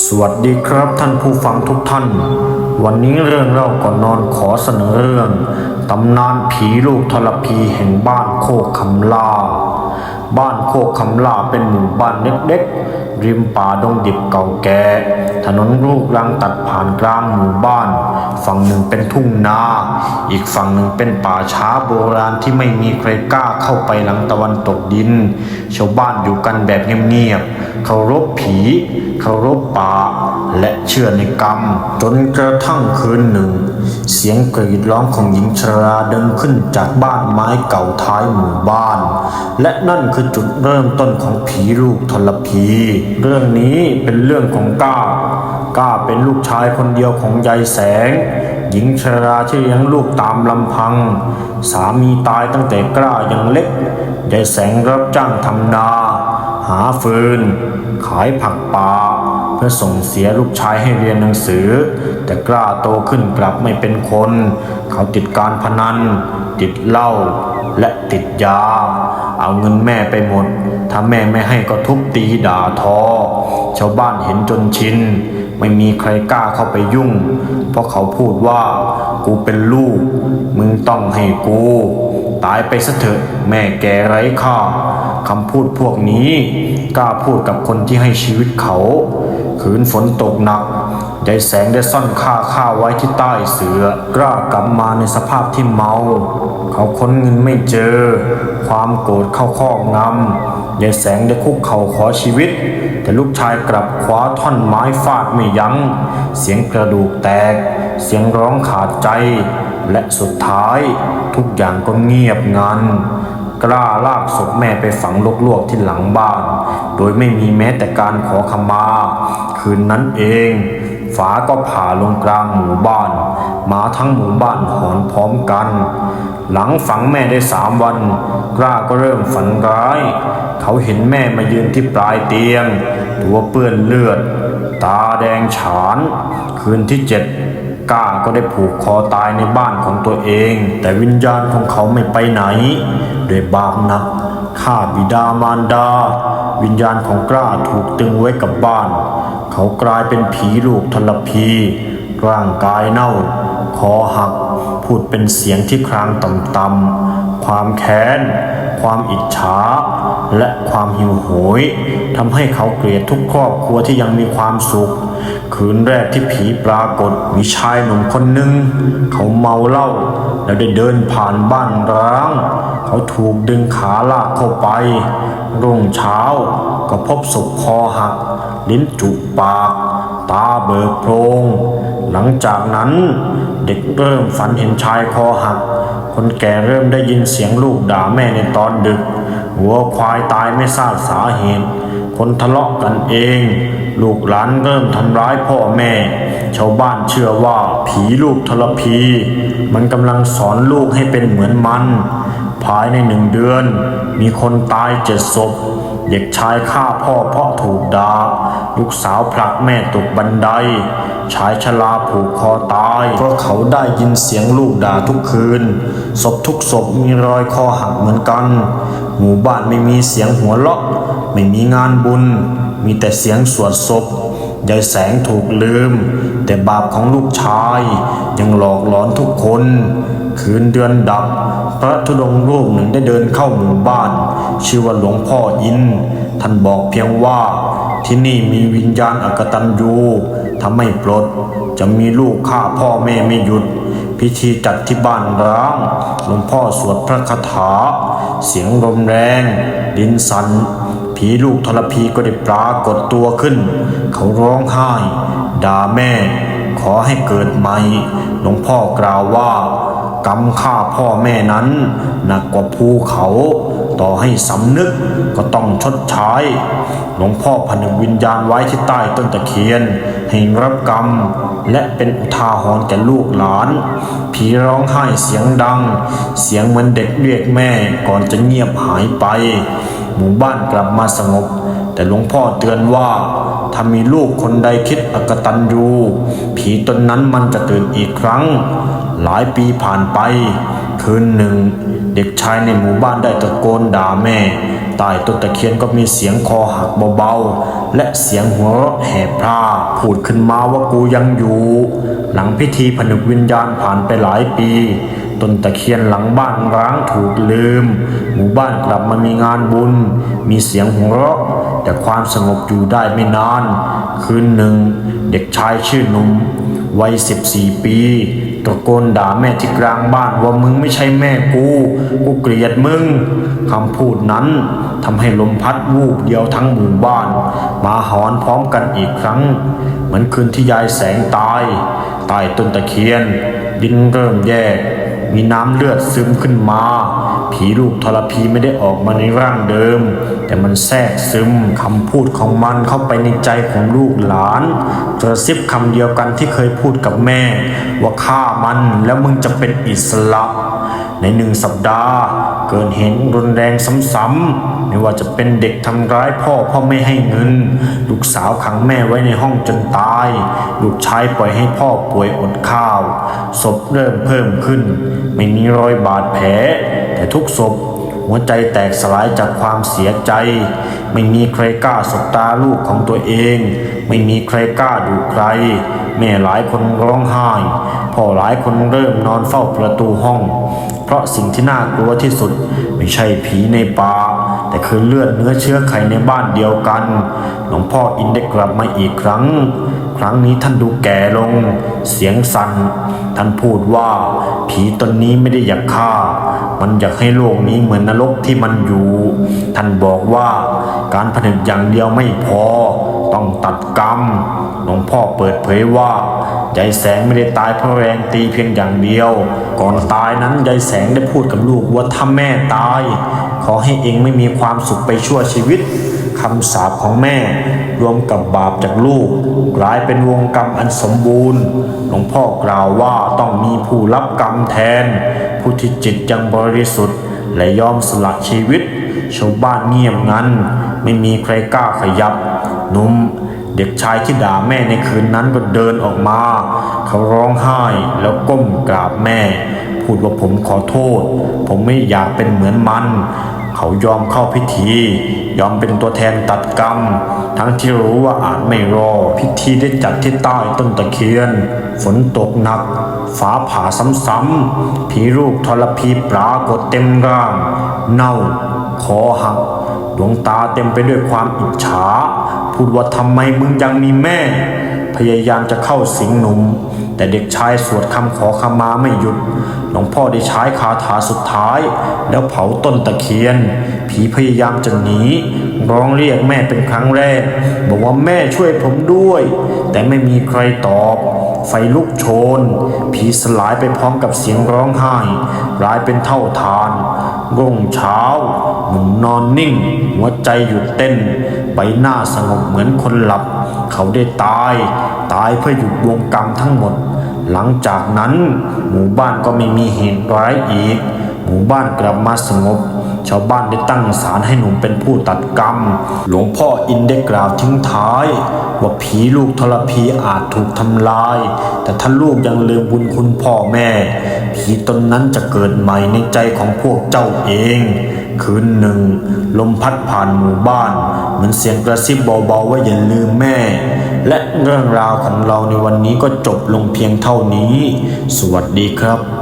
สวัสดีครับท่านผู้ฟังทุกท่าน วันนี้เรื่องเล่าก่อนนอนขอเสนอเรื่องตำนานผีลูกทรพีแห่งบ้านโคกคำลา บ้านโคกคำลาเป็นหมู่บ้านเล็กๆ ริมป่าดงดิบเก่าแก่ ถนนลูกรังตัดผ่านกลางหมู่บ้าน ฝั่งหนึ่งเป็นทุ่งนา อีกฝั่งหนึ่งเป็นป่าช้าโบราณที่ไม่มีใครกล้าเข้าไปหลังตะวันตกดิน ชาวบ้านอยู่กันแบบเงียบๆ เคารพผี เคารพป่า และเชื่อในกรรม จนกระทั่งคืนหนึ่ง เสียงกรีดร้องของหญิงชราดังขึ้นจากบ้านไม้เก่าท้ายหมู่บ้าน และนั่นคือจุดเริ่มต้นของผีลูกทรพี เรื่องนี้เป็นเรื่องของก้า ก้าเป็นลูกชายคนเดียวของยายแสง หญิงชราที่เลี้ยงลูกตามลำพัง สามีตายตั้งแต่กล้ายังเล็ก ยายแสงรับจ้างทำนา หาฟืน ขายผักป่า พื่อส่งเสียลูกชายให้เรียนหนังสือ แต่กล้าโตขึ้นกลับไม่เป็นคน เขาติดการพนัน ติดเหล้าและติดยา เอาเงินแม่ไปหมด ถ้าแม่ไม่ให้ก็ทุบตีด่าทอ ชาวบ้านเห็นจนชิน ไม่มีใครกล้าเข้าไปยุ่ง เพราะเขาพูดว่า กูเป็นลูก มึงต้องให้กู ตายไปซะเถอะแม่แกไร้ค่าคำพูดพวกนี้กล้าพูดกับคนที่ให้ชีวิตเขา คืนฝนตกหนักยายแสงได้ซ่อนข้าข้าไว้ที่ใต้เสือ กล้ากลับมาในสภาพที่เมา เขาค้นเงินไม่เจอ ความโกรธเข้าครอบงำยายแสงได้คุกเข่าขอชีวิต แต่ลูกชายกลับคว้าท่อนไม้ฟาดไม่ยัง้ง เสียงกระดูกแตก เสียงร้องขาดใจ และสุดท้ายทุกอย่างก็เงียบงันกล้าลากศพแม่ไปฝังลวกๆที่หลังบ้าน โดยไม่มีแม้แต่การขอขมา คืนนั้นเอง ฝาก็ผ่าลงกลางหมู่บ้านหมาทั้งหมู่บ้านหอนพร้อมกัน หลังฝังแม่ได้สามวัน กล้าก็เริ่มฝันร้าย เขาเห็นแม่มายืนที่ปลายเตียง ตัวเปื้อนเลือด ตาแดงฉาน คืนที่เจ็ดก้าก็ได้ผูกคอตายในบ้านของตัวเอง แต่วิญญาณของเขาไม่ไปไหนด้วยบาปหนักฆ่าบิดามารดา วิญญาณของกล้าถูกตึงไว้กับบ้าน เขากลายเป็นผีลูกทรพี ร่างกายเน่า คอหัก พูดเป็นเสียงที่ครางต่ำๆ ความแค้น ความอิจฉา และความหิวโหยทำให้เขาเกลียดทุกครอบครัวที่ยังมีความสุข คืนแรกที่ผีปรากฏมีชายหนุ่มคนหนึ่ง เขาเมาเหล้าแล้วได้เดินผ่านบ้านร้าง เขาถูกดึงขาลากเข้าไป รุ่งเช้าก็พบศพคอหัก ลิ้นจุกปาก ตาเบิกโพรง หลังจากนั้นเด็กเริ่มฝันเห็นชายคอหัก คนแก่เริ่มได้ยินเสียงลูกด่าแม่ในตอนดึก หัวควายตายไม่ทราบสาเหตุ คนทะเลาะกันเอง ลูกหลานเริ่มทำร้ายพ่อแม่ ชาวบ้านเชื่อว่าผีลูกทรพี มันกำลังสอนลูกให้เป็นเหมือนมัน ภายในหนึ่งเดือน มีคนตายเจ็ดศพ เด็กชายฆ่าพ่อเพราะถูกดา่าลูกสาวผลักแม่ตกบันได ชายชราผูกคอตาย เพราะเขาได้ยินเสียงลูกด่าทุกคืน ศพทุกศพมีรอยคอหักเหมือนกัน หมู่บ้านไม่มีเสียงหัวเราะ ไม่มีงานบุญ มีแต่เสียงสวดศพยายแสงถูกลืม แต่บาปของลูกชาย ยังหลอกหลอนทุกคน คืนเดือนดับ พระธุดงค์รูปหนึ่งได้เดินเข้าหมู่บ้าน ชื่อว่าหลวงพ่ออิน ท่านบอกเพียงว่าที่นี่มีวิญญาณอกตันยูถ้าไม่ปลดจะมีลูกฆ่าพ่อแม่ไม่หยุด พิธีจัดที่บ้านร้าง หลวงพ่อสวดพระคาถา เสียงลมแรง ดินสัน ผีลูกทรพีก็ได้ปรากฏตัวขึ้น เขาร้องไห้ ด่าแม่ ขอให้เกิดใหม่ หลวงพ่อกล่าวว่ากรรมฆ่าพ่อแม่นั้นหนักกว่าภูเขา ต่อให้สำนึกก็ต้องชดใช้หลวงพ่อผนึกวิญญาณไว้ที่ใต้ต้นตะเคียน ให้รับกรรม และเป็นอุทาหรณ์แก่ลูกหลาน ผีร้องไห้เสียงดัง เสียงเหมือนเด็กเรียกแม่ก่อนจะเงียบหายไป หมู่บ้านกลับมาสงบ แต่หลวงพ่อเตือนว่าถ้ามีลูกคนใดคิดอกตันยูผีตนนั้นมันจะตื่นอีกครั้ง หลายปีผ่านไป คืนหนึ่ง เด็กชายในหมู่บ้านได้ตะโกนด่าแม่ตใต้ต้นตะเคียนก็มีเสียงคอหักเบาๆ และเสียงหัวเราะแหบพร่าพูดขึ้นมาว่ากูยังอยู่ หลังพิธีผนึกวิญญาณผ่านไปหลายปีต้นตะเคียนหลังบ้านร้างถูกลืม หมู่บ้านกลับมามีงานบุญ มีเสียงหัวเราะ แต่ความสงบอยู่ได้ไม่นาน คืนหนึ่ง เด็กชายชื่อหนุ่มวัยสิบสี่ปี ตะโกนด่าแม่ที่กลางบ้านว่ามึงไม่ใช่แม่กู กูเกลียดมึงคำพูดนั้นทำให้ลมพัดวูบเดียวทั้งหมู่บ้าน มาหอนพร้อมกันอีกครั้ง เหมือนคืนที่ยายแสงตายใต้ต้นตะเคียน ดินเริ่มแยก มีน้ำเลือดซึมขึ้นมา ผีลูกทรพีไม่ได้ออกมาในร่างเดิม แต่มันแทรกซึมคำพูดของมันเข้าไปในใจของลูกหลานกระซิบคำเดียวกันที่เคยพูดกับแม่ ว่าฆ่ามันแล้วมึงจะเป็นอิสระ ในหนึ่งสัปดาห์ เกิดเห็นรุนแรงซ้ำๆไม่ว่าจะเป็นเด็กทำร้ายพ่อเพ่อไม่ให้เงิน ลูกสาวขังแม่ไว้ในห้องจนตาย ลูกชายปล่อยให้พ่อป่วยอดข้าวศพเริ่มเพิ่มขึ้น ไม่มีรอยบาดแผล แต่ทุกศพหัวใจแตกสลายจากความเสียใจ ไม่มีใครกล้าสบตาลูกของตัวเอง ไม่มีใครกล้าดูใคร แม่หลายคนร้องไห้พ่อหลายคนเริ่มนอนเฝ้าประตูห้อง เพราะสิ่งที่น่ากลัวที่สุด ไม่ใช่ผีในป่าแต่คือเลือดเนื้อเชื้อไขในบ้านเดียวกันหลวงพ่ออินได้กลับมาอีกครั้ง ครั้งนี้ท่านดูแก่ลง เสียงสัน่นท่านพูดว่า ผีตนนี้ไม่ได้อยากฆ่า มันอยากให้โลกนี้เหมือนนรกที่มันอยู่ ท่านบอกว่าการผนึกอย่างเดียวไม่พอ ต้องตัดกรรม หลวงพ่อเปิดเผยว่า ยายแสงไม่ได้ตายเพราะแรงตีเพียงอย่างเดียว ก่อนตายนั้นยายแสงได้พูดกับลูกว่าถ้าแม่ตาย ขอให้เองไม่มีความสุขไปชั่วชีวิตคำสาปของแม่ รวมกับบาปจากลูก กลายเป็นวงกรรมอันสมบูรณ์ หลวงพ่อกล่าวว่าต้องมีผู้รับกรรมแทน ผู้ที่จิตยังบริสุทธิ์ และยอมสละชีวิต ชาวบ้านเงียบงันไม่มีใครกล้าขยับ นุ่มเด็กชายที่ด่าแม่ในคืนนั้นก็เดินออกมา เขาร้องไห้แล้วก้มกราบแม่ พูดว่าผมขอโทษ ผมไม่อยากเป็นเหมือนมัน เขายอมเข้าพิธี ยอมเป็นตัวแทนตัดกรรม ทั้งที่รู้ว่าอาจไม่รอ พิธีได้จัดที่ใต้ต้นตะเคียน ฝนตกหนักฟ้าผ่าซ้ำๆผีรูปทรพีปรากฏเต็มร่าง เน่า คอหัก ดวงตาเต็มไปด้วยความอิจฉา พูดว่าทำไมมึงยังมีแม่ พยายามจะเข้าสิงหนุ่ม แต่เด็กชายสวดคำขอขมาไม่หยุด หลวงพ่อได้ใช้คาถาสุดท้าย แล้วเผาต้นตะเคียน ผีพยายามจะหนี ร้องเรียกแม่เป็นครั้งแรก บอกว่าแม่ช่วยผมด้วย แต่ไม่มีใครตอบไฟลุกโชน ผีสลายไปพร้อมกับเสียงร้องไห้กลายเป็นเท่าทานรุ่งเช้าหนุ่มนอนนิ่ง หัวใจหยุดเต้น ใบหน้าสงบเหมือนคนหลับ เขาได้ตาย ตายเพื่อหยุดวงกรรมทั้งหมด หลังจากนั้นหมู่บ้านก็ไม่มีเหตุร้ายอีก หมู่บ้านกลับมาสงบ ชาวบ้านได้ตั้งศาลให้หนุ่มเป็นผู้ตัดกรรม หลวงพ่ออินได้กล่าวทิ้งท้าย ว่าผีลูกทรพีอาจถูกทำลาย แต่ถ้าลูกยังลืมบุญคุณพ่อแม่ ผีตนนั้นจะเกิดใหม่ในใจของพวกเจ้าเอง คืนหนึ่ง ลมพัดผ่านหมู่บ้าน เหมือนเสียงกระซิบเบาๆว่าอย่าลืมแม่ และเรื่องราวของเราในวันนี้ก็จบลงเพียงเท่านี้ สวัสดีครับ